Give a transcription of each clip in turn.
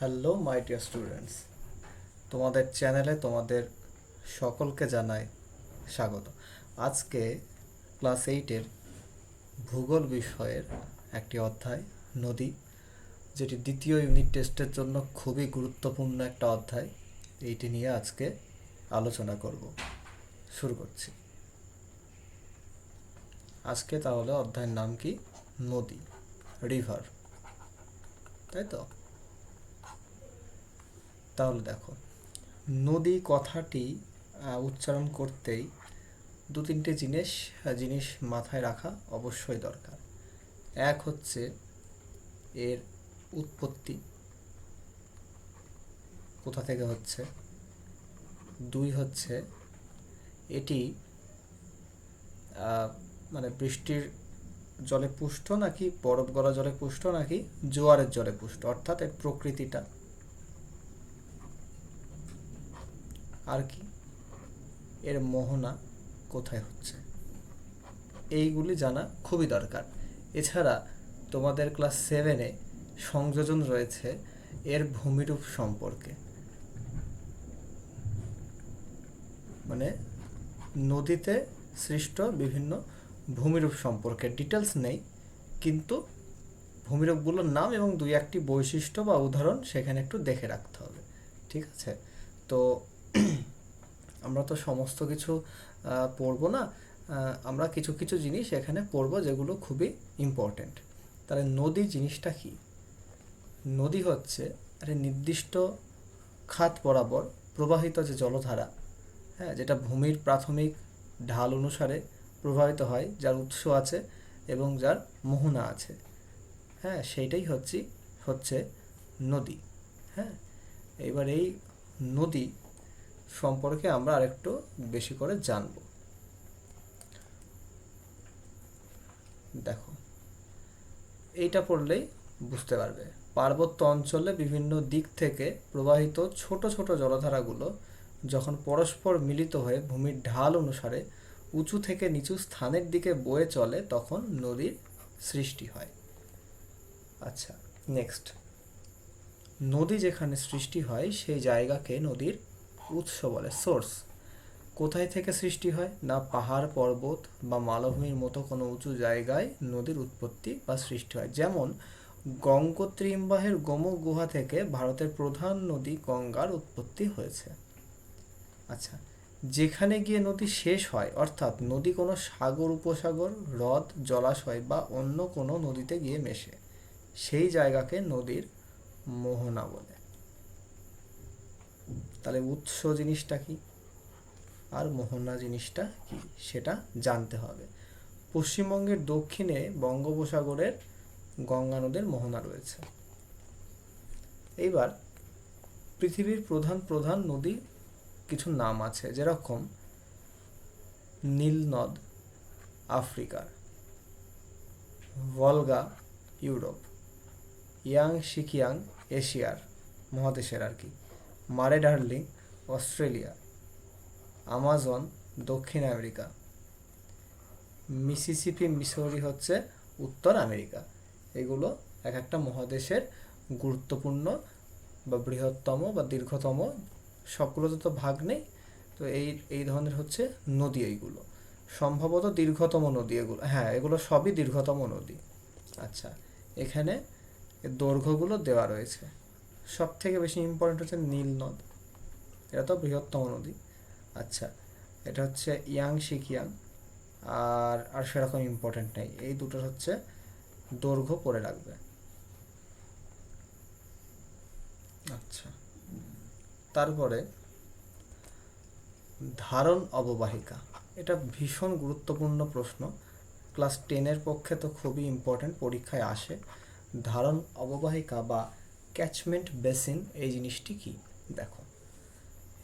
Hello my dear students তোমাদের চ্যানেলে তোমাদের সকলকে জানাই স্বাগত। আজকে ক্লাস এইটের ভূগোল বিষয়ের একটি অধ্যায়, নদী, যেটি দ্বিতীয় ইউনিট টেস্টের জন্য খুবই গুরুত্বপূর্ণ একটা অধ্যায়, এইটি নিয়ে আজকে আলোচনা করব। শুরু করছি। আজকে তাহলে অধ্যায়ের নাম কি? নদী রিভার তাই তো? তাহলে দেখো, নদী কথাটি উচ্চারণ করতেই দু তিনটে জিনিস জিনিস মাথায় রাখা অবশ্যই দরকার। এক হচ্ছে এর উৎপত্তি, কোথা থেকে হচ্ছে? দুই হচ্ছে এটি মানে বৃষ্টির জলে পুষ্ট নাকি বরফ গলা জলে পুষ্ট নাকি জোয়ারের জলে পুষ্ট? অর্থাৎ এর প্রকৃতিটা। আর কি? এর মোহনা কোথায় হচ্ছে? এইগুলি জানা খুবই দরকার। এছাড়া তোমাদের ক্লাস সেভেনে সংযোজন রয়েছে এর ভূমিরূপ সম্পর্কে। মানে নদীতে সৃষ্ট বিভিন্ন ভূমিরূপ সম্পর্কে। ডিটেলস নেই, কিন্তু ভূমিরূপগুলোর নাম এবং দুই একটি বৈশিষ্ট্য বা উদাহরণ সেখানে একটু দেখে রাখতে হবে। ঠিক আছে? তো আমরা তো সমস্ত কিছু পড়ব না আমরা কিছু কিছু জিনিস এখানে পড়ব যেগুলো খুবই ইম্পর্ট্যান্ট তাহলে নদী জিনিসটা কি? নদী হচ্ছে একটা নির্দিষ্ট খাত বরাবর প্রবাহিত যে জলধারা হ্যাঁ যেটা ভূমির প্রাথমিক ঢাল অনুসারে প্রবাহিত হয়, যার উৎস আছে এবং যার মোহনা আছে। হ্যাঁ সেইটাই হচ্ছে হচ্ছে নদী। হ্যাঁ এবার এই নদী সম্পর্কে আমরা আরেকটু বেশি করে জানব। দেখো, এইটা পড়লেই বুঝতে পারবে। পার্বত্য অঞ্চলে বিভিন্ন দিক থেকে প্রবাহিত ছোট ছোট জলধারাগুলো যখন পরস্পর মিলিত হয়ে ভূমির ঢাল অনুসারে উঁচু থেকে নিচু স্থানের দিকে বয়ে চলে, তখন নদীর সৃষ্টি হয়। আচ্ছা নেক্সট নদী যেখানে সৃষ্টি হয়, সেই জায়গাকে নদীর উৎস বলে সোর্স কোথায় থেকে সৃষ্টি হয়? না পাহাড়, পর্বত বা মালভূমির মতো কোনো উঁচু জায়গায় নদীর উৎপত্তি বা সৃষ্টি হয়। যেমন গঙ্গোত্রী ইম্বাহের গোমুখ গুহা থেকে ভারতের প্রধান নদী গঙ্গার উৎপত্তি হয়েছে। আচ্ছা যেখানে গিয়ে নদী শেষ হয়, অর্থাৎ নদী কোনো সাগর, উপসাগর, হ্রদ, জলাশয় বা অন্য কোনো নদীতে গিয়ে মেশে, সেই জায়গাকে নদীর মোহনা বলে তাহলে উৎস জিনিসটা কি? আর মোহনা জিনিসটা কি? সেটা জানতে হবে। পশ্চিমবঙ্গের দক্ষিণে বঙ্গোপসাগরের গঙ্গা নদীর মোহনা রয়েছে। এইবার পৃথিবীর প্রধান প্রধান নদী কিছু নাম আছে, যেরকম নীল নদ আফ্রিকার। ভলগা, ইউরোপ। ইয়াং শিকিয়াং, এশিয়ার মহাদেশের আর কি। মারে ডার্লিং, অস্ট্রেলিয়া, আমাজন, দক্ষিণ আমেরিকা। মিসিসিপি, মিসৌরি হচ্ছে উত্তর আমেরিকা। এগুলো এক একটা মহাদেশের গুরুত্বপূর্ণ বা বৃহত্তম বা দীর্ঘতম, সবগুলোতে তো ভাগ নেই। তো এই এই ধরনের হচ্ছে নদী এইগুলো। সম্ভবত দীর্ঘতম নদী এগুলো। হ্যাঁ এগুলো সবই দীর্ঘতম নদী। আচ্ছা এখানে দৈর্ঘ্যগুলো দেওয়া রয়েছে। সব থেকে বেশি ইম্পর্টেন্ট হচ্ছে নীল নদ। এটা তো বৃহত্তম নদী। আচ্ছা এটা হচ্ছে ইয়াং শিকিয়াং, আর আর সেরকম ইম্পর্টেন্ট নেই। এই দুটোর হচ্ছে দৈর্ঘ্য পড়ে রাখবে আচ্ছা তারপরে ধারণ অববাহিকা। এটা ভীষণ গুরুত্বপূর্ণ প্রশ্ন। ক্লাস টেনের পক্ষে তো খুবই ইম্পর্ট্যান্ট পরীক্ষায় আসে। ধারণ অববাহিকা বা ক্যাচমেন্ট বেসিন এই জিনিসটি কি? দেখো।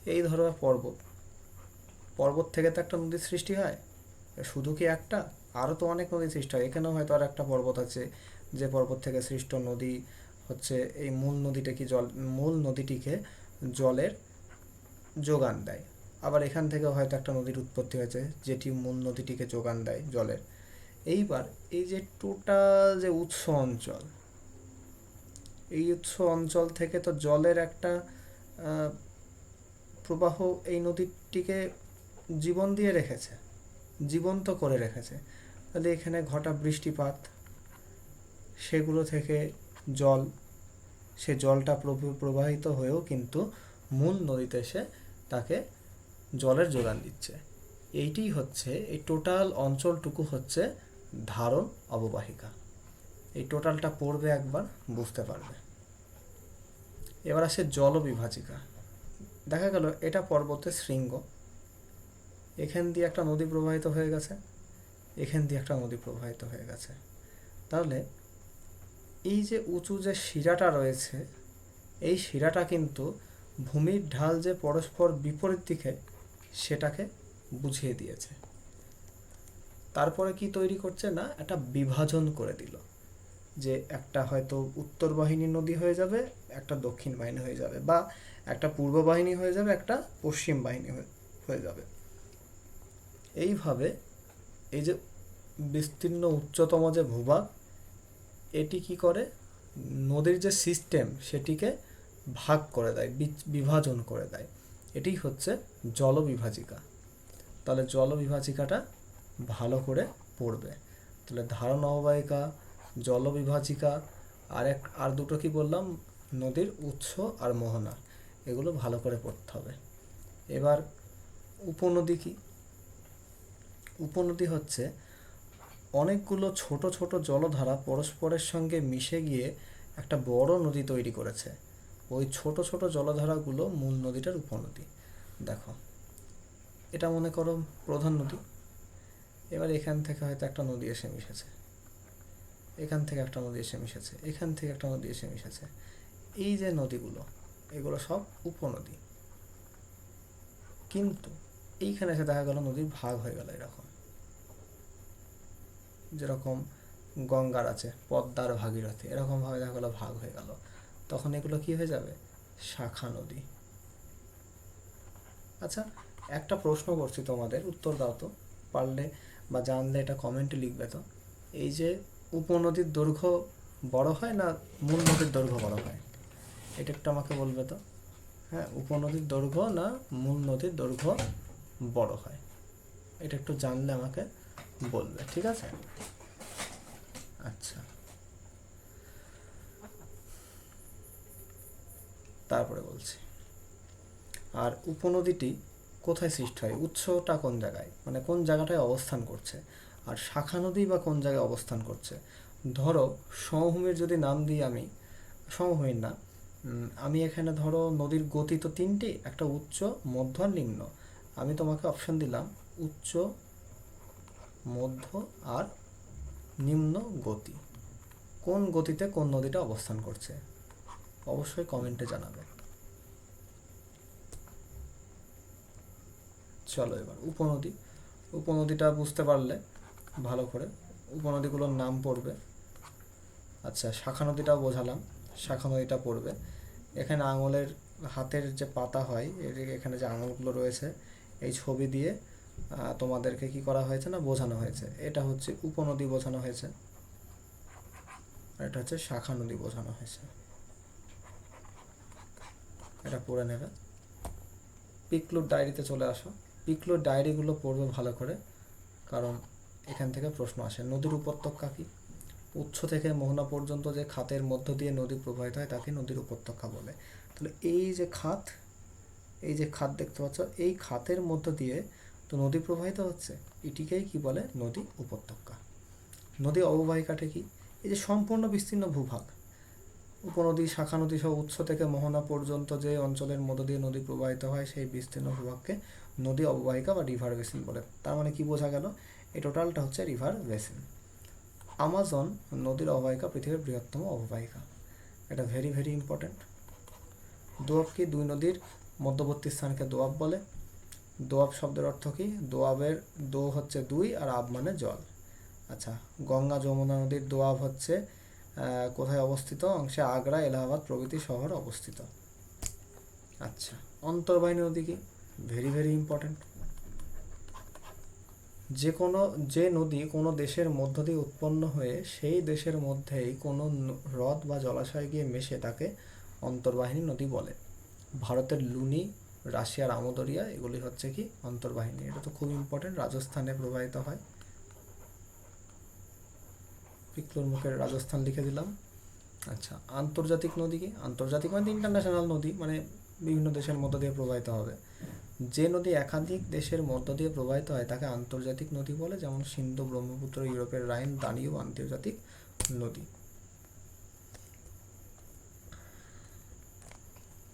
এই ধরো পর্বত। পর্বত থেকে তো একটা নদীর সৃষ্টি হয়। শুধু কি একটা? আরও তো অনেক নদীর সৃষ্টি হয়। এখানেও হয়তো আর একটা পর্বত আছে যে পর্বত থেকে সৃষ্ট নদী হচ্ছে এই মূল নদীটা কি জল, মূল নদীটিকে জলের যোগান দেয়। আবার এখান থেকেও হয়তো একটা নদীর উৎপত্তি হয়েছে যেটি মূল নদীটিকে যোগান দেয় জলের। এইবার এই যে টোটাল যে উৎস অঞ্চল এই উৎস অঞ্চল থেকে তো জলের একটা প্রবাহ এই নদীটিকে জীবন দিয়ে রেখেছে। জীবন্ত করে রেখেছে। তাহলে এখানে ঘটা বৃষ্টিপাত, সেগুলো থেকে জল, সে জলটা প্রব- প্রবাহিত হয়েও কিন্তু মূল নদীতে এসে তাকে জলের যোগান দিচ্ছে। এইটি হচ্ছে, এই টোটাল অঞ্চলটুকু হচ্ছে ধারণ অববাহিকা। এই টোটালটা পড়বে একবার, বুঝতে পারবে। এবার আসে জলবিভাজিকা। দেখা গেল এটা পর্বতের শৃঙ্গ। এখান দিয়ে একটা নদী প্রবাহিত হয়ে গেছে, এখান দিয়ে একটা নদী প্রবাহিত হয়ে গেছে। তাহলে এই যে উঁচু যে শিরাটা রয়েছে, এই শিরাটা কিন্তু ভূমির ঢাল যে পরস্পর বিপরীত দিকে সেটাকে বুঝিয়ে দিয়েছে। তারপরে কি তৈরি করছে না, একটা বিভাজন করে দিল। যে একটা হয়তো উত্তর বাহিনী নদী হয়ে যাবে, একটা দক্ষিণ বাহিনী হয়ে যাবে বা একটা পূর্ব বাহিনী হয়ে যাবে, একটা পশ্চিম বাহিনী হয়ে- যাবে। এইভাবে এই যে বিস্তীর্ণ উচ্চতম যে ভূভাগ, এটি কি করে? নদীর যে সিস্টেম সেটিকে ভাগ করে দেয় বিভাজন করে দেয়। এটি হচ্ছে জলবিভাজিকা। তাহলে জলবিভাজিকাটা ভালো করে পড়বে। তাহলে ধারণ অববাহিকা জলবিভাজিকা, আর এক, আর দুটো কি বললাম? নদীর উৎস আর মোহনা। এগুলো ভালো করে পড়তে হবে। এবার উপনদী কি? উপনদী হচ্ছে অনেকগুলো ছোট ছোট জলধারা পরস্পরের সঙ্গে মিশে গিয়ে একটা বড় নদী তৈরি করেছে। ওই ছোট ছোট জলধারাগুলো মূল নদীটার উপনদী। দেখো, এটা মনে করো প্রধান নদী। এবার এখান থেকে হয়তো একটা নদী এসে মিশেছে। এখান থেকে একটা নদী এসে মিশেছে, এখান থেকে একটা নদী এসে মিশেছে। এই যে নদীগুলো, এগুলো সব উপনদী। কিন্তু এইখানে এসে দেখা গেল নদীর ভাগ হয়ে গেল এরকম। যেরকম গঙ্গার আছে, পদ্মার ভাগীরথী, এরকম ভাবে দেখা গেলো ভাগ হয়ে গেল। তখন এগুলো কি হয়ে যাবে? শাখা নদী। আচ্ছা একটা প্রশ্ন করছি তোমাদের, উত্তর দাও তো, পারলে বা জানলে এটা কমেন্টে লিখবে তো। এই যে উপনদীর দৈর্ঘ্য বড় হয় না মূল নদীর দৈর্ঘ্য বড় হয়? এটা একটু আমাকে বলবে তো? হ্যাঁ উপনদীর দৈর্ঘ্য না মূল নদীর দৈর্ঘ্য বড় হয়? এটা একটু জানলে আমাকে বলবে, ঠিক আছে? আচ্ছা। তারপরে বলছি। আর উপনদীটি কোথায় সৃষ্টি হয়? উৎসটা কোন জায়গায়? মানে কোন জায়গাটায় অবস্থান করছে? আর শাখা নদী বা কোন জায়গায় অবস্থান করছে? ধরো, সমভূমির যদি নাম দিই আমি, সমভূমির না আমি এখানে ধরো নদীর গতি তো তিনটি, একটা উচ্চ, মধ্য আর নিম্ন। আমি তোমাকে অপশন দিলাম উচ্চ, মধ্য আর নিম্ন গতি। কোন গতিতে কোন নদীটা অবস্থান করছে? অবশ্যই কমেন্টে জানাবে। চলো এবার, উপনদী। উপনদীটা বুঝতে পারলে ভালো করে। উপনদীগুলোর নাম পড়বে। আচ্ছা শাখা নদীটাও বোঝালাম। শাখা নদীটা পড়বে। এখানে আঙুলের হাতের যে পাতা হয়, এর এখানে যে আঙুলগুলো রয়েছে, এই ছবি দিয়ে তোমাদেরকে কি করা হয়েছে না বোঝানো হয়েছে? এটা হচ্ছে উপনদী বোঝানো হয়েছে। এটা হচ্ছে শাখা নদী বোঝানো হয়েছে। এটা পড়ে নেবে। পিকলুর ডায়েরিতে চলে আসো। পিকলুর ডায়েরিগুলো পড়বে ভালো করে, কারণ এখান থেকে প্রশ্ন আসে, নদীর উপত্যকা কি? উৎস থেকে মোহনা পর্যন্ত যে খাতের মধ্য দিয়ে নদী প্রবাহিত হয়, তাকে নদীর উপত্যকা বলে। তাহলে এই যে খাত, এই যে খাত দেখতে পাচ্ছ, এই খাতের মধ্য দিয়ে তো নদী প্রবাহিত হচ্ছে, এটিকেই কি বলে? নদী উপত্যকা। নদী অববাহিকাটা কি? এই যে সম্পূর্ণ বিস্তীর্ণ ভূভাগ। উপনদী, শাখা নদী সহ উৎস থেকে মোহনা পর্যন্ত যে অঞ্চলের মধ্য দিয়ে নদী প্রবাহিত হয়, সেই বিস্তীর্ণ ভূভাগকে নদী অববাহিকা বা রিভার বেসিন বলে। তার মানে কি বোঝা গেল? এই টোটালটা হচ্ছে রিভার বেসিন। আমাজন নদীর অববাহিকা পৃথিবীর বৃহত্তম অববাহিকা। এটা ভেরি ভেরি ইম্পর্ট্যান্ট দোয়াব কি? দুই নদীর মধ্যবর্তী স্থানকে দোয়াব বলে। দোয়াব শব্দের অর্থ কি? দোয়াবের দো হচ্ছে দুই আর আব মানে জল। আচ্ছা গঙ্গা যমুনা নদীর দোয়াব হচ্ছে কোথায় অবস্থিত? অংশে আগ্রা, এলাহাবাদ প্রভৃতি শহর অবস্থিত। আচ্ছা অন্তর্বাহিনী নদী কি? ভেরি ভেরি ইম্পর্ট্যান্ট যে কোনো, যে নদী কোনো দেশের মধ্য দিয়ে উৎপন্ন হয়ে সেই দেশের মধ্যেই কোনো হ্রদ বা জলাশয়ে গিয়ে মেশে তাকে অন্তর্বাহিনী নদী বলে। ভারতের লুনি, রাশিয়ার আমদরিয়া, এগুলি হচ্ছে কি অন্তর্বাহিনী। এটা তো খুব ইম্পর্টেন্ট রাজস্থানে প্রবাহিত হয়। পিকলোর মুখের রাজস্থান লিখে দিলাম। আচ্ছা আন্তর্জাতিক নদী কি? আন্তর্জাতিক মানে ইন্টারন্যাশনাল নদী মানে বিভিন্ন দেশের মধ্য দিয়ে প্রবাহিত হবে। যে নদী একাধিক দেশের মধ্য দিয়ে প্রবাহিত হয়, তাকে আন্তর্জাতিক নদী বলে, যেমন সিন্ধু, ব্রহ্মপুত্র, ইউরোপের রাইন, দানিও আন্তর্জাতিক নদী।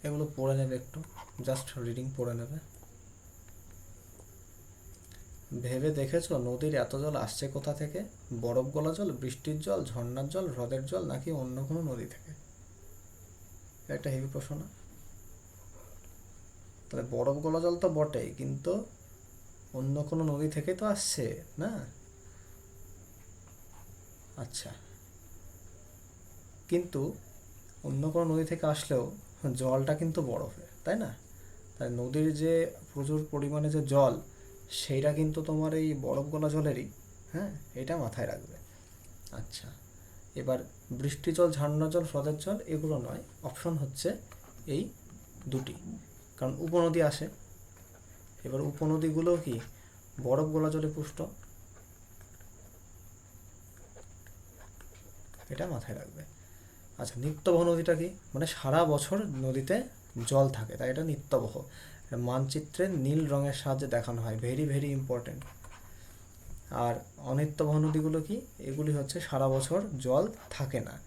এগুলো পড়ে নেবে একটু জাস্ট রিডিং পড়ে নেবে। ভেবে দেখেছ, নদীর এত জল আসছে কোথা থেকে? বরফ গলা জল, বৃষ্টির জল, ঝর্ণার জল, হ্রদের জল, নাকি অন্য কোনো নদী থেকে? একটা হেভি প্রশ্ন না? তাহলে বরফ গলা জল তো বটেই, কিন্তু অন্য কোনো নদী থেকে তো আসছে, না? আচ্ছা। কিন্তু অন্য কোনো নদী থেকে আসলেও জলটা কিন্তু বরফে তাই না? তাই নদীর যে প্রচুর পরিমাণে যে জল, সেইটা কিন্তু তোমার এই বরফ গলা জলেরই হ্যাঁ? এটা মাথায় রাখবে। আচ্ছা। এবার বৃষ্টি জল ঝর্ণা জল, হ্রদের জল, এগুলো নয়। অপশন হচ্ছে এই দুটি। কারণ উপনদী আসে। এবার উপনদীগুলো কি? বরফ গলা জলে পুষ্ট। এটা মাথায় রাখবে। আচ্ছা নিত্যবহ নদীটা কি? মানে সারা বছর নদীতে জল থাকে, তাই এটা নিত্যবহ। মানচিত্রে নীল রঙের সাহায্যে দেখানো হয়। Very very important. আর অনিত্যবহ নদীগুলো কি? এগুলি হচ্ছে সারা বছর জল থাকে না।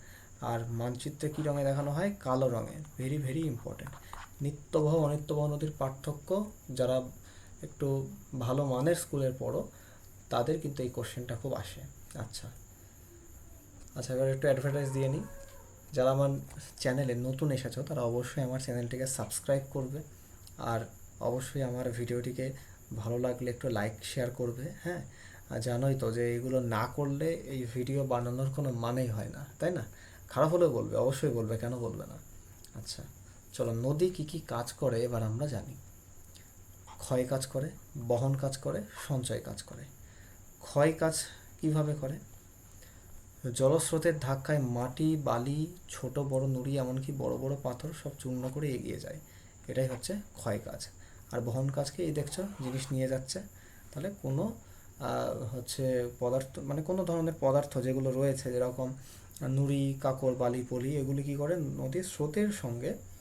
আর মানচিত্রে কী রঙে দেখানো হয়? কালো রঙে। Very very important. নিত্যবহ, অনিত্যবহ নদীর পার্থক্য, যারা একটু ভালো মানের স্কুলের পড়ো, তাদের কিন্তু এই কোশ্চেনটা খুব আসে। আচ্ছা। আচ্ছা এবার একটু অ্যাডভার্টাইজ দিয়ে নিই। যারা আমার চ্যানেলে নতুন এসেছ, তারা অবশ্যই আমার চ্যানেলটিকে সাবস্ক্রাইব করবে, আর অবশ্যই আমার ভিডিওটিকে ভালো লাগলে একটু লাইক শেয়ার করবে হ্যাঁ? আর জানোই তো যে এগুলো না করলে এই ভিডিও বানানোর কোনো মানেই হয় না, তাই না? খারাপ হলেও বলবে, অবশ্যই বলবে, কেন বলবে না? আচ্ছা। চলো নদী কী কী কাজ করে এবার আমরা জানি। ক্ষয় কাজ করে, বহন কাজ করে, সঞ্চয় কাজ করে। ক্ষয় কাজ কীভাবে করে? জলস্রোতের ধাক্কায় মাটি, বালি, ছোট, বড় নুড়ি, এমনকি বড় বড় পাথর সব চূর্ণ করে এগিয়ে যায়। এটাই হচ্ছে ক্ষয় কাজ। আর বহন কাজকে এই দেখছ, জিনিস নিয়ে যাচ্ছে। তাহলে কোনো হচ্ছে পদার্থ মানে কোনো ধরনের পদার্থ যেগুলো রয়েছে, যেরকম নুড়ি, কাকর, বালি, পলি, এগুলি কি করে? নদীর স্রোতের সঙ্গে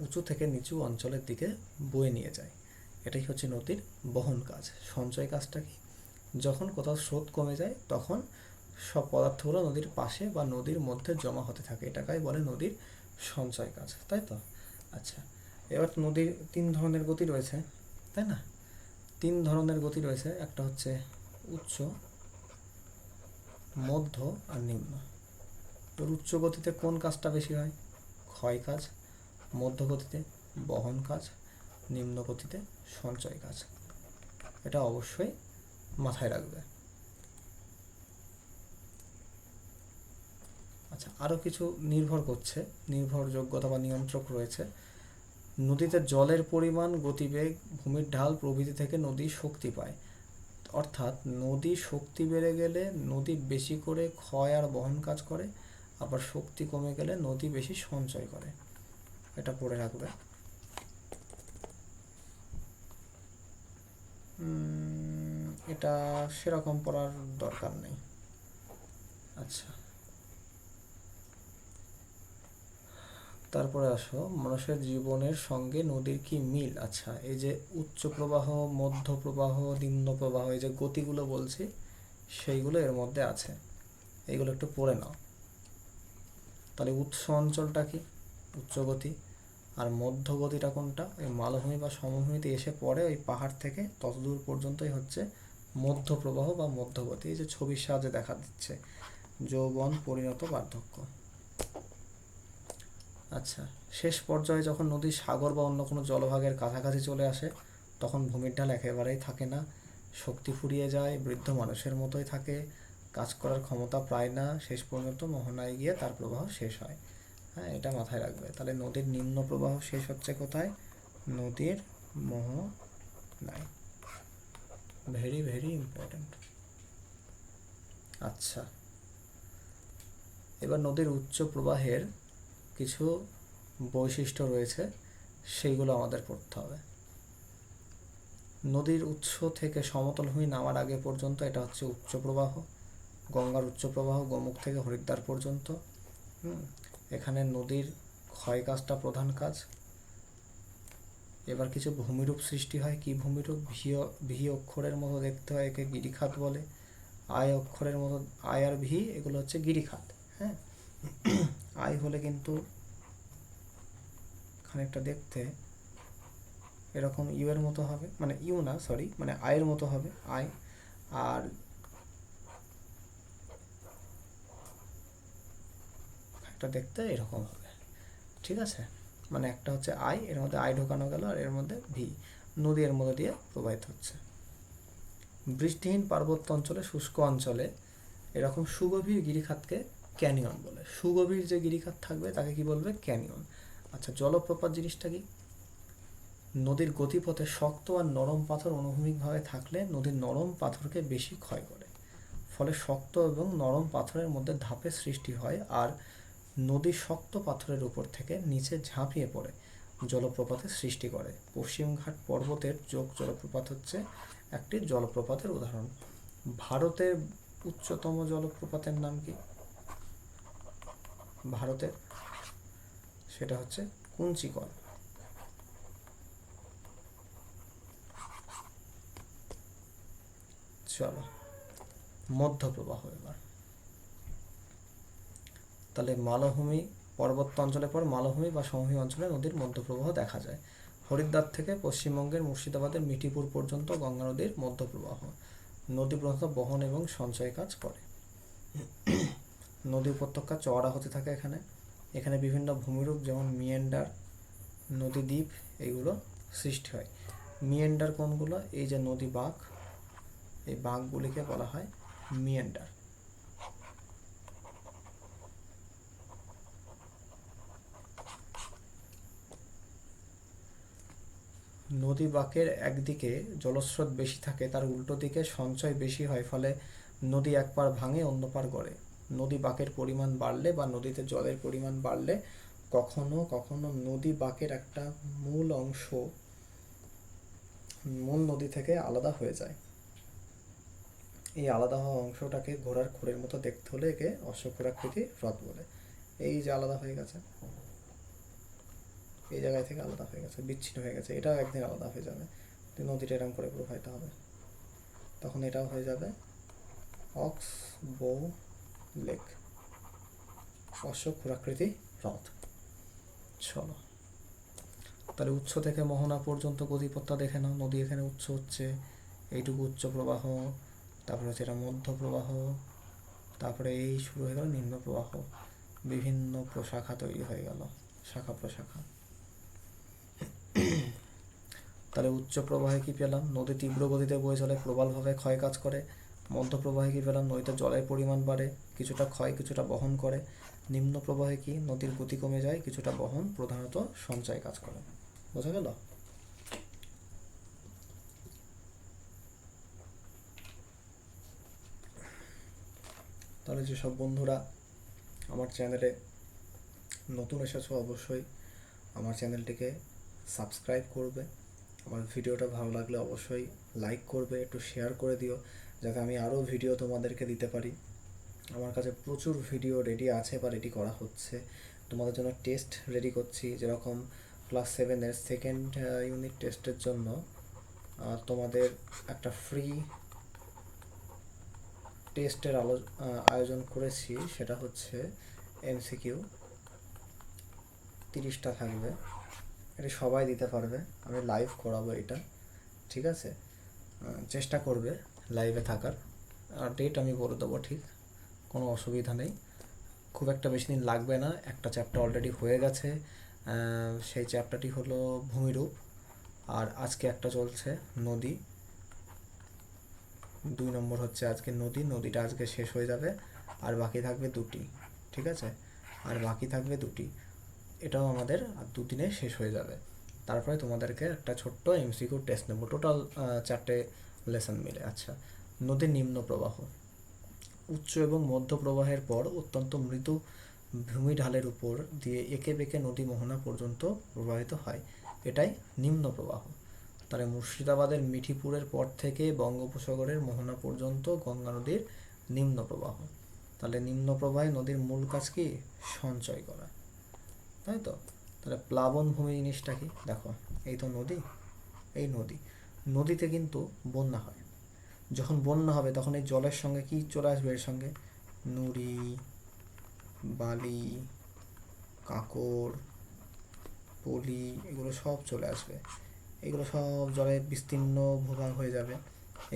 উঁচু থেকে নিচু অঞ্চলের দিকে বয়ে নিয়ে যায়। এটাই হচ্ছে নদীর বহন কাজ। সঞ্চয় কাজটা কি? যখন কোথাও স্রোত কমে যায়, তখন সব পদার্থগুলো নদীর পাশে বা নদীর মধ্যে জমা হতে থাকে। এটাকেই বলে নদীর সঞ্চয় কাজ। তাই তো? আচ্ছা এবার নদীর তিন ধরনের গতি রয়েছে, তাই না? তিন ধরনের গতি রয়েছে। একটা হচ্ছে উচ্চ, মধ্য আর নিম্ন। এবার উচ্চ গতিতে কোন কাজটা বেশি হয়? ক্ষয় কাজ। মধ্য গতিতে বহন কাজ নিম্ন গতিতে সঞ্চয় কাজ। এটা অবশ্যই মাথায় রাখবে। আচ্ছা আরও কিছু নির্ভর করছে, নির্ভরযোগ্যতা বা নিয়ন্ত্রক রয়েছে। নদীতে জলের পরিমাণ, গতিবেগ, ভূমির ঢাল প্রভৃতি থেকে নদী শক্তি পায়। অর্থাৎ নদী শক্তি বেড়ে গেলে নদী বেশি করে ক্ষয় আর বহন কাজ করে, আবার শক্তি কমে গেলে নদী বেশি সঞ্চয় করে। এটা পড়ে রাখবে। এটা সেরকম পড়ার দরকার নেই। আচ্ছা। তারপরে আসো মানুষের জীবনের সঙ্গে নদীর কি মিল? আচ্ছা এই যে উচ্চ প্রবাহ, মধ্য প্রবাহ, নিম্ন প্রবাহ, এই যে গতিগুলো বলছি, সেইগুলো এর মধ্যে আছে। এইগুলো একটু পড়ে নাও। তাহলে উৎস অঞ্চলটা কি? উচ্চ গতি। আর মধ্য গতিটা কোনটা? ওই মালভূমি বা সমভূমিতে এসে পড়ে ওই পাহাড় থেকে ততদূর পর্যন্তই হচ্ছে মধ্য প্রবাহ বা মধ্যগতি। এই যে ছবির সাহায্যে দেখা দিচ্ছে। যৌবন, পরিণত, বার্ধক্য। আচ্ছা শেষ পর্যায়ে যখন নদী সাগর বা অন্য কোনো জলভাগের কাছাকাছি চলে আসে, তখন ভূমির ঢাল একেবারেই থাকে না। শক্তি ফুরিয়ে যায়, বৃদ্ধ মানুষের মতোই থাকে। কাজ করার ক্ষমতা প্রায় না। শেষ পর্যন্ত মোহনায় গিয়ে তার প্রবাহ শেষ হয়। হ্যাঁ এটা মাথায় রাখবে। তাহলে নদীর নিম্ন প্রবাহ শেষ হচ্ছে কোথায়? নদীর মোহনায় ভেরি ভেরি ইম্পর্ট্যান্ট আচ্ছা। এবার নদীর উচ্চ প্রবাহের কিছু বৈশিষ্ট্য রয়েছে সেইগুলো আমাদের পড়তে হবে। নদীর উৎস থেকে সমতল ভূমি নামার আগে পর্যন্ত এটা হচ্ছে উচ্চ প্রবাহ গঙ্গার উচ্চ প্রবাহ গোমুখ থেকে হরিদ্বার পর্যন্ত। হুম, এখানে নদীর ক্ষয় কাজটা প্রধান কাজ। এবার কিছু ভূমিরূপ সৃষ্টি হয়। কি ভূমিরূপ? ভি ভি অক্ষরের মতো দেখতে হয় একে গিরিখাত বলে। আয় অক্ষরের মতো, আয় আর ভি এগুলো হচ্ছে গিরিখাত হ্যাঁ? আয় হলে কিন্তু খানিকটা দেখতে এরকম ইউ এর মতো হবে মানে ইউ না সরি মানে আয়ের মতো হবে, আয়। আর একটা দেখতে এরকম হবে। ঠিক আছে? মানে একটা হচ্ছে আই এর মধ্যে আই ঢোকানো গেল আর এর মধ্যে ভি নদী এর মধ্যে দিয়ে প্রবাহিত হচ্ছে। বৃষ্টিহীন পার্বত্য অঞ্চলে, শুষ্ক অঞ্চলে এরকম সুগভীর গিরিখাতকে ক্যানিয়ন বলে। সুগভীর যে গিরিখাত থাকবে তাকে কি বলবে? ক্যানিয়ন। আচ্ছা জলপ্রপাত জিনিসটা কি? নদীর গতিপথে শক্ত আর নরম পাথর অনুভূমিকভাবে থাকলে নদীর নরম পাথরকে বেশি ক্ষয় করে। ফলে শক্ত এবং নরম পাথরের মধ্যে ধাপের সৃষ্টি হয় আর নদী শক্ত পাথরের উপর থেকে নিচে ঝাঁপিয়ে পড়ে, জলপ্রপাতের সৃষ্টি করে। পশ্চিমঘাট পর্বতের যোগ জলপ্রপাত হচ্ছে একটি জলপ্রপাতের উদাহরণ। ভারতের উচ্চতম জলপ্রপাতের নাম কি? ভারতের, সেটা হচ্ছে কুঞ্চিকল। চলো, মধ্যপ্রবাহ এবার। তাহলে মালভূমি পর্বত্য অঞ্চলের পর মালভূমি বা সমভূমি অঞ্চলে নদীর মধ্যপ্রবাহ দেখা যায়। হরিদ্বার থেকে পশ্চিমবঙ্গের, মুর্শিদাবাদের, মিঠিপুর পর্যন্ত গঙ্গা নদীর মধ্যপ্রবাহ। নদী প্রধানত বহন এবং সঞ্চয় কাজ করে। নদী উপত্যকা চওড়া হতে থাকে এখানে। এখানে বিভিন্ন ভূমিরূপ যেমন মিয়েন্ডার, নদী দ্বীপ, এগুলো সৃষ্টি হয়। মিয়েন্ডার কোনগুলো? এই যে নদী বাঁক এই বাঁকগুলিকে বলা হয় মিয়েন্ডার। নদী বাঁকের একদিকে জলস্রোত বেশি থাকে, তার উল্টো দিকে সঞ্চয় বেশি হয়, ফলে নদী এক পার ভাঙে অন্য পার গড়ে। নদী বাঁকের পরিমাণ বাড়লে বা নদীতে জলের পরিমাণ বাড়লে কখনো কখনো নদী বাঁকের একটা মূল অংশ মূল নদী থেকে আলাদা হয়ে যায়। এই আলাদা হওয়া অংশটাকে ঘোড়ার খুরের মতো দেখতে হলে একে অশ্বক্ষুরাকৃতি হ্রদ বলে। এই যে আলাদা হয়ে গেছে। এই জায়গায় থেকে আলাদা হয়ে গেছে, বিচ্ছিন্ন হয়ে গেছে, এটাও একদিন আলাদা হয়ে যাবে। নদীটা এরকম করে প্রবাহিত হবে। তখন এটাও হয়ে যাবে। অক্স বো লেক অশ্বক্ষুরাকৃতি হ্রদ। চলো। তাহলে উৎস থেকে মোহনা পর্যন্ত গতিপথটা দেখে নাও। নদী এখানে উৎস হচ্ছে, এইটুকু উচ্চ প্রবাহ, তারপরে হচ্ছে এটা মধ্য প্রবাহ, তারপরে এই শুরু হয়ে গেল নিম্ন প্রবাহ। বিভিন্ন প্রশাখা তৈরি হয়ে গেল, শাখা প্রশাখা। তাহলে উচ্চ প্রবাহে কি পেলাম? নদী তীব্র গতিতে বয়ে চলে, প্রবলভাবে ক্ষয় কাজ করে। মধ্য প্রবাহে কি পেলাম? নদীতে জলের পরিমাণ বাড়ে, কিছুটা ক্ষয়, কিছুটা বহন করে। নিম্ন প্রবাহে কি? নদীর গতি কমে যায়, কিছুটা বহন প্রধানত সঞ্চয় কাজ করে। বোঝা গেল? তাহলে যেসব বন্ধুরা আমার চ্যানেলে নতুন এসেছ, অবশ্যই আমার চ্যানেলটিকে সাবস্ক্রাইব করবে। আমার ভিডিওটা ভালো লাগলে অবশ্যই লাইক করবে, একটু শেয়ার করে দিও, যাতে আমি আরও ভিডিও তোমাদেরকে দিতে পারি। আমার কাছে প্রচুর ভিডিও রেডি আছে বা রেডি করা হচ্ছে। তোমাদের জন্য টেস্ট রেডি করছি, যেরকম ক্লাস সেভেনের সেকেন্ড ইউনিট টেস্টের জন্য। তোমাদের একটা ফ্রি টেস্টের আলো আয়োজন করেছি, সেটা হচ্ছে এমসিকিউ তিরিশটা থাকবে। এটা সবাই দিতে পারবে। আমি লাইভ করাবো এটা, ঠিক আছে? চেষ্টা করবে লাইভে থাকার। আর ডেট আমি বলে দেবো, ঠিক? কোনো অসুবিধা নেই। খুব একটা বেশি দিন লাগবে না। একটা চ্যাপ্টার অলরেডি হয়ে গেছে। সেই চ্যাপ্টারটি হলো ভূমিরূপ। আর আজকে একটা চলছে নদী। দুই নম্বর হচ্ছে আজকে নদী। নদীটা আজকে শেষ হয়ে যাবে। আর বাকি থাকবে দুটি, ঠিক আছে? আর বাকি থাকবে দুটি। এটাও আমাদের আর দুদিনে শেষ হয়ে যাবে। তারপরে তোমাদেরকে একটা ছোট্ট এমসিকিউ টেস্ট নেব। টোটাল চারটে লেসন মিলে। আচ্ছা নদীর নিম্ন প্রবাহ। উচ্চ এবং মধ্য প্রবাহের পর অত্যন্ত মৃদু ভূমি ঢালের উপর দিয়ে এঁকে বেঁকে নদী মোহনা পর্যন্ত প্রবাহিত হয়। এটাই নিম্ন প্রবাহ। তাহলে মুর্শিদাবাদের মিঠিপুরের পর থেকে বঙ্গোপসাগরের মোহনা পর্যন্ত গঙ্গা নদীর নিম্ন প্রবাহ। তাহলে নিম্ন প্রবাহে নদীর মূল কাজ কি? সঞ্চয় করা। তাই তো তাহলে প্লাবন ভূমি জিনিসটা কি? দেখো, এই তো নদী, এই নদী। নদীতে কিন্তু বন্যা হয়। যখন বন্যা হবে, তখন এই জলের সঙ্গে কি চলে আসবে? এর সঙ্গে নুড়ি, বালি, কাঁকড়, পলি, এগুলো সব চলে আসবে। এগুলো সব জলে বিস্তীর্ণ ভূভাগ হয়ে যাবে।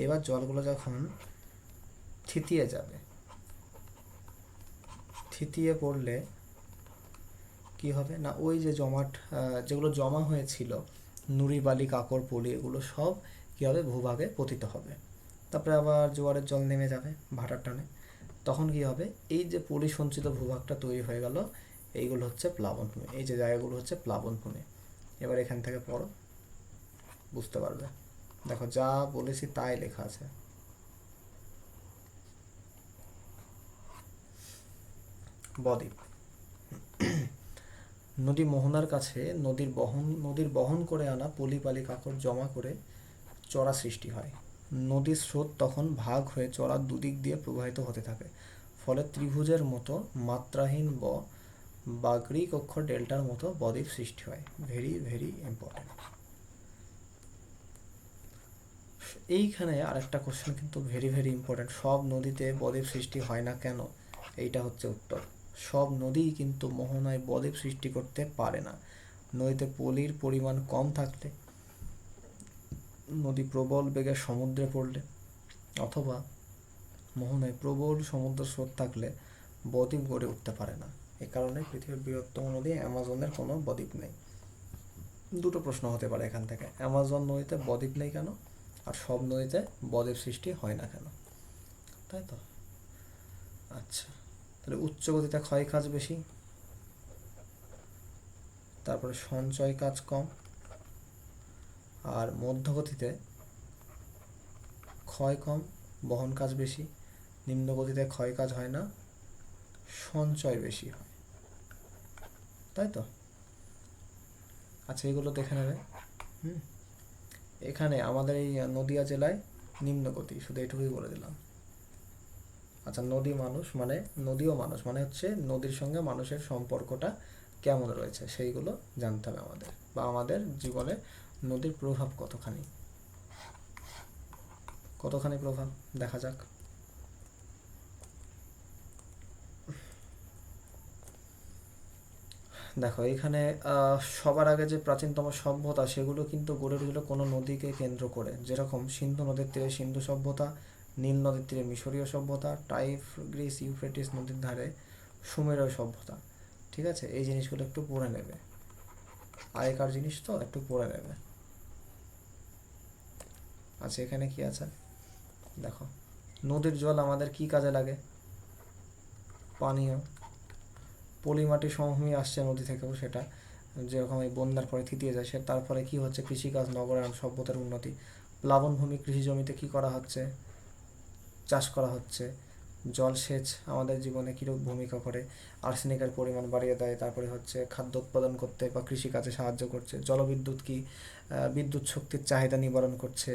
এবার জলগুলো যখন থিতিয়ে যাবে, থিতিয়ে পড়লে কি হবে? না, ওই যে জমাট যেগুলো জমা হয়েছিল, নুড়ি, বালি, কাকড়, পলি, এগুলো সব কী হবে? ভূভাগে পতিত হবে। তারপরে আবার জোয়ারের জল নেমে যাবে, ভাটার টানে। তখন কি হবে? এই যে পলি সঞ্চিত ভূভাগটা তৈরি হয়ে গেল, এইগুলো হচ্ছে প্লাবনভূমি এই যে জায়গাগুলো হচ্ছে প্লাবনভূমি এবার এখান থেকে পড়ো। বুঝতে পারবে? দেখো, যা বলেছি তাই লেখা আছে। বদ্বীপ। নদী মোহনার কাছে নদীর বহন নদীর বহন করে আনা পলি বালি কাকড় জমা করে চড়া সৃষ্টি হয়। নদীর স্রোত তখন ভাগ হয়ে চড়ার দুদিক দিয়ে প্রবাহিত হতে থাকে। ফলে ত্রিভুজের মতো মাত্রাহীন ব, বাগড়ি কক্ষ ডেল্টার মতো বদ্বীপ সৃষ্টি হয়। ভেরি ভেরি ইম্পর্টেন্ট এইখানে আরেকটা কোশ্চেন কিন্তু ভেরি ভেরি ইম্পর্টেন্ট সব নদীতে বদ্বীপ সৃষ্টি হয় না কেন? এইটা হচ্ছে উত্তর। সব নদীই কিন্তু মোহনায় বদ্বীপ সৃষ্টি করতে পারে না। নদীতে পলির পরিমাণ কম থাকলে নদী প্রবল বেগে সমুদ্রে পড়লে অথবা মোহনায় প্রবল সমুদ্র স্রোত থাকলে বদ্বীপ গড়ে উঠতে পারে না। এ কারণে পৃথিবীর বৃহত্তম নদী অ্যামাজনের কোনো বদ্বীপ নেই। দুটো প্রশ্ন হতে পারে এখান থেকে। অ্যামাজন নদীতে বদ্বীপ নেই কেন? আর সব নদীতে বদ্বীপ সৃষ্টি হয় না কেন? তাই তো? আচ্ছা। তাহলে উচ্চ গতিতে ক্ষয় কাজ বেশি। তারপরে সঞ্চয় কাজ কম। আর মধ্যগতিতে ক্ষয় কম, বহন কাজ বেশি, নিম্ন গতিতে ক্ষয় কাজ হয় না, সঞ্চয় বেশি হয়। তাই তো? আচ্ছা এগুলো দেখে নেবে। হুম? এখানে আমাদের এই নদিয়া জেলায় নিম্ন গতি, শুধু এটুকুই বলে দিলাম। আচ্ছা নদী মানুষ মানে নদীও মানুষ মানে হচ্ছে নদীর সঙ্গে মানুষের সম্পর্কটা কেমন রয়েছে সেইগুলো জানতে হবে আমাদের বা আমাদের জীবনে নদীর প্রভাব কতখানি? কতখানি প্রভাব? দেখা যাক। দেখো, এখানে সবার আগে যে প্রাচীনতম সভ্যতা, সেগুলো কিন্তু গড়ে উঠেছিল কোনো নদীকে কেন্দ্র করে। যেরকম সিন্ধু নদীর তীরে সিন্ধু সভ্যতা নীল নদীর তীরে মিশরীয় সভ্যতা, টাইফ, গ্রিস, ইউফ্রেটিস নদীর ধারে সুমেরীয় সভ্যতা। ঠিক আছে? এই জিনিসগুলো একটু পড়ে নেবে। আগেকার জিনিস তো একটু পড়ে নেবে। আচ্ছা এখানে কি আছে? দেখো। নদীর জল আমাদের কি কাজে লাগে? পানীয়। পলিমাটি সমভূমি আসছে নদী থেকেও সেটা। যেরকম এই বন্যার পরে থিতিয়ে যায়, সে তারপরে কি হচ্ছে? কৃষিকাজ নগরায়ণ সভ্যতার উন্নতি। প্লাবনভূমি, কৃষি জমিতে কি করা হচ্ছে? চাষ করা হচ্ছে। জলসেচ আমাদের জীবনে কীরূপ ভূমিকা করে? আর্সেনিকের পরিমাণ বাড়িয়ে দেয়, তারপরে হচ্ছে খাদ্য উৎপাদন করতে বা কৃষিকাজে সাহায্য করছে। জলবিদ্যুৎ কি বিদ্যুৎ শক্তির চাহিদা নিবারণ করছে?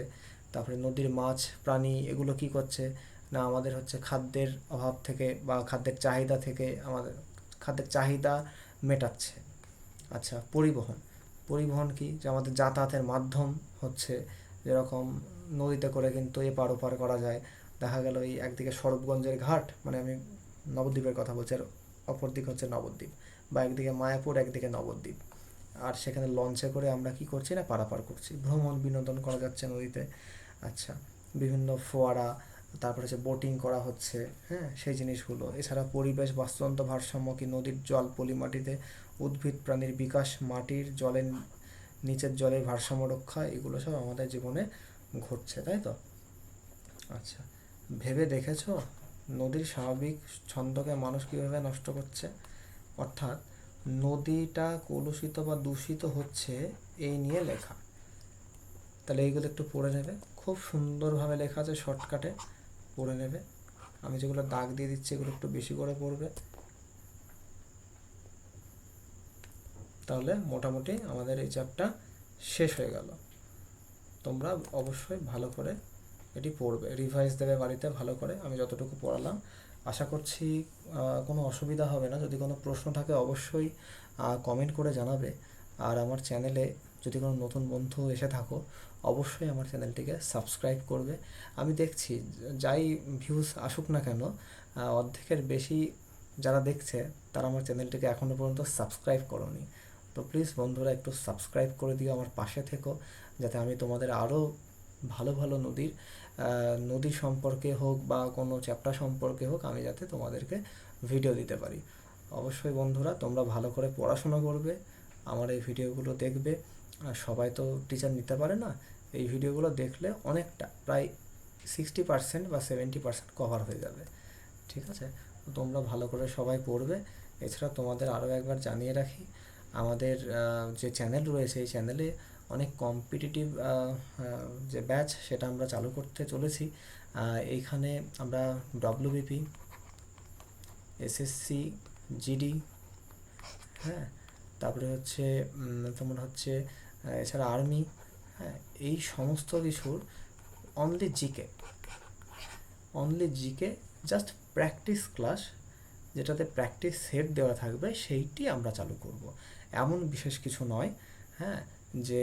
তারপরে নদীর মাছ, প্রাণী এগুলো কি করছে? না, আমাদের হচ্ছে খাদ্যের অভাব থেকে বা খাদ্যের চাহিদা থেকে আমাদের খাদ্যের চাহিদা মেটাচ্ছে। আচ্ছা পরিবহন। পরিবহন কি, যে আমাদের যাতায়াতের মাধ্যম হচ্ছে, যেরকম নদীতে করে কিন্তু এপার ওপার করা যায়। দেখা গেল এই একদিকে সরবগঞ্জের ঘাট মানে আমি নবদ্বীপের কথা বলছি, আর অপর দিকে হচ্ছে নবদ্বীপ, বা একদিকে মায়াপুর, একদিকে নবদ্বীপ। আর সেখানে লঞ্চে করে আমরা কি করছি না, পারাপার করছি। ভ্রমণ, বিনোদন করা যাচ্ছে নদীতে। আচ্ছা বিভিন্ন ফোয়ারা, তারপরে হচ্ছে বোটিং করা হচ্ছে হ্যাঁ সেই জিনিসগুলো। এছাড়া পরিবেশ বাস্তুতন্ত্র ভারসাম্য কি নদীর জল পলি মাটিতে উদ্ভিদ প্রাণীর বিকাশ, মাটির জলের নিচের জলের ভারসাম্য রক্ষা, এগুলো সব আমাদের জীবনে ঘটছে, তাই তো? আচ্ছা ভেবে দেখেছ? নদীর স্বাভাবিক ছন্দকে মানুষ কীভাবে নষ্ট করছে? অর্থাৎ নদীটা কলুষিত বা দূষিত হচ্ছে এই নিয়ে লেখা। তাহলে এইগুলো একটু পড়ে নেবে। খুব সুন্দরভাবে লেখা আছে শর্টকাটে, পড়ে নেবে। আমি যেগুলো দাগ দিয়ে দিচ্ছি এগুলো একটু বেশি করে পড়বে। তাহলে মোটামুটি আমাদের এই চ্যাপটা শেষ হয়ে গেল। তোমরা অবশ্যই ভালো করে এটি পড়বে রিভাইজ দেবে বাড়িতে ভালো করে, আমি যতটুকু পড়ালাম। আশা করছি কোনো অসুবিধা হবে না। যদি কোনো প্রশ্ন থাকে, অবশ্যই কমেন্ট করে জানাবে। আর আমার চ্যানেলে যদি কোনো নতুন বন্ধু এসে থাকো, অবশ্যই আমার চ্যানেলটিকে সাবস্ক্রাইব করবে। আমি দেখছি, যাই ভিউজ আসুক না কেন অর্ধেকের বেশি যারা দেখছে, তারা আমার চ্যানেলটিকে এখনও পর্যন্ত সাবস্ক্রাইব করনি। তো প্লিজ বন্ধুরা, একটু সাবস্ক্রাইব করে দিও আমার পাশে থেকো, যাতে আমি তোমাদের আরও ভালো ভালো নদীর নদী সম্পর্কে হোক বা কোনো চ্যাপ্টার সম্পর্কে হোক আমি যাতে তোমাদেরকে ভিডিও দিতে পারি। অবশ্যই বন্ধুরা, তোমরা ভালো করে পড়াশোনা করবে, আমার এই ভিডিওগুলো দেখবে। আর সবাই তো টিচার নিতে পারে না, এই ভিডিওগুলো দেখলে অনেকটা, প্রায় সিক্সটি পার্সেন্ট বা সেভেন্টি পার্সেন্ট কভার হয়ে যাবে। ঠিক আছে? তোমরা ভালো করে সবাই পড়বে। এছাড়া তোমাদের আরও একবার জানিয়ে রাখি, আমাদের যে চ্যানেল রয়েছে, এই চ্যানেলে অনেক কম্পিটিটিভ যে ব্যাচ সেটা আমরা চালু করতে চলেছি। এইখানে আমরা ডব্লিউবিপি এসএসসি জিডি হ্যাঁ তারপরে হচ্ছে তোমার হচ্ছে এছাড়া আর্মি হ্যাঁ এই সমস্ত কিছুর only GK only GK just practice class যেটাতে প্র্যাকটিস সেট দেওয়া থাকবে, সেইটি আমরা চালু করব। এমন বিশেষ কিছু নয় হ্যাঁ যে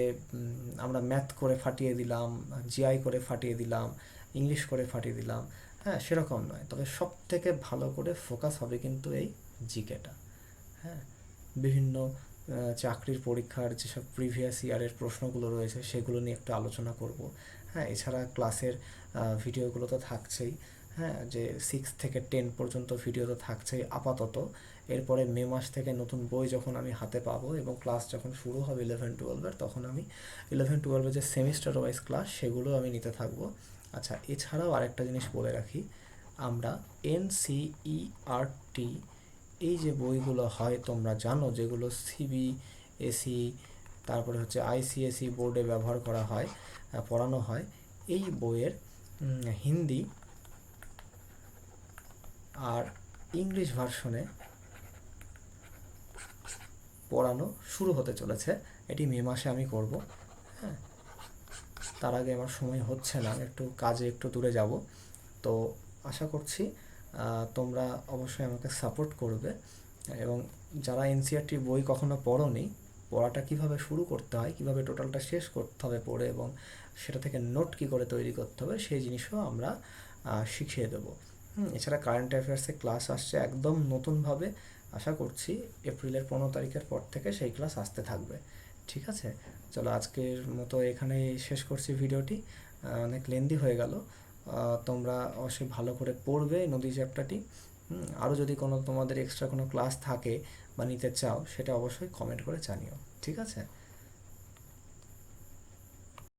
আমরা ম্যাথ করে ফাটিয়ে দিলাম জিআই করে ফাটিয়ে দিলাম ইংলিশ করে ফাটিয়ে দিলাম হ্যাঁ সেরকম নয়। তবে সব থেকে ভালো করে ফোকাস হবে কিন্তু এই জিকেটা হ্যাঁ। বিভিন্ন চাকরির পরীক্ষার যেসব প্রিভিয়াস ইয়ারের প্রশ্নগুলো রয়েছে, সেগুলো নিয়ে একটু আলোচনা করব। হ্যাঁ এছাড়া ক্লাসের ভিডিওগুলো তো থাকছেই হ্যাঁ যে সিক্স থেকে টেন পর্যন্ত ভিডিও তো থাকছেই আপাতত। এরপরে মে মাস থেকে নতুন বই যখন আমি হাতে পাবো এবং ক্লাস যখন শুরু হবে ইলেভেন টুয়েলভের তখন আমি ইলেভেন টুয়েলভের যে সেমিস্টার ওয়াইজ ক্লাস সেগুলো আমি নিতে থাকব। আচ্ছা এছাড়াও আরেকটা জিনিস বলে রাখি, আমরা এন এনসিইআরটি এই যে বইগুলো হয় তোমরা জানো, যেগুলো সিবি এসি তারপরে হচ্ছে আইসিএসি বোর্ডে ব্যবহার করা হয় পড়ানো হয়, এই বইয়ের হিন্দি আর ইংলিশ ভার্সনে পড়ানো শুরু হতে চলেছে। এটি মে মাসে আমি করব। হ্যাঁ তার আগে আমার সময় হচ্ছে না, একটু কাজে একটু দূরে যাব। তো আশা করছি তোমরা অবশ্যই আমাকে সাপোর্ট করবে এবং যারা এনসিআরটি বই কখনো পড়োনি, পড়াটা কীভাবে শুরু করতে হয়, কীভাবে টোটালটা শেষ করতে হবে পড়ে এবং সেটা থেকে নোট কী করে তৈরি করতে হবে, সেই জিনিসও আমরা শিখিয়ে দেবো। এছাড়া কারেন্ট অ্যাফেয়ার্সের ক্লাস আসছে একদম নতুনভাবে। আশা করছি এপ্রিলের পনেরো তারিখের পর থেকে সেই ক্লাস আসতে থাকবে। ঠিক আছে? চলো আজকের মতো এখানেই শেষ করছি ভিডিওটি। অনেক লেন্দি হয়ে গেল। তোমরা অবশ্যই ভালো করে পড়বে নদী চ্যাপ্টারটি। আরও যদি কোনো তোমাদের এক্সট্রা কোনো ক্লাস থাকে বা নিতে চাও, সেটা অবশ্যই কমেন্ট করে জানিও। ঠিক আছে?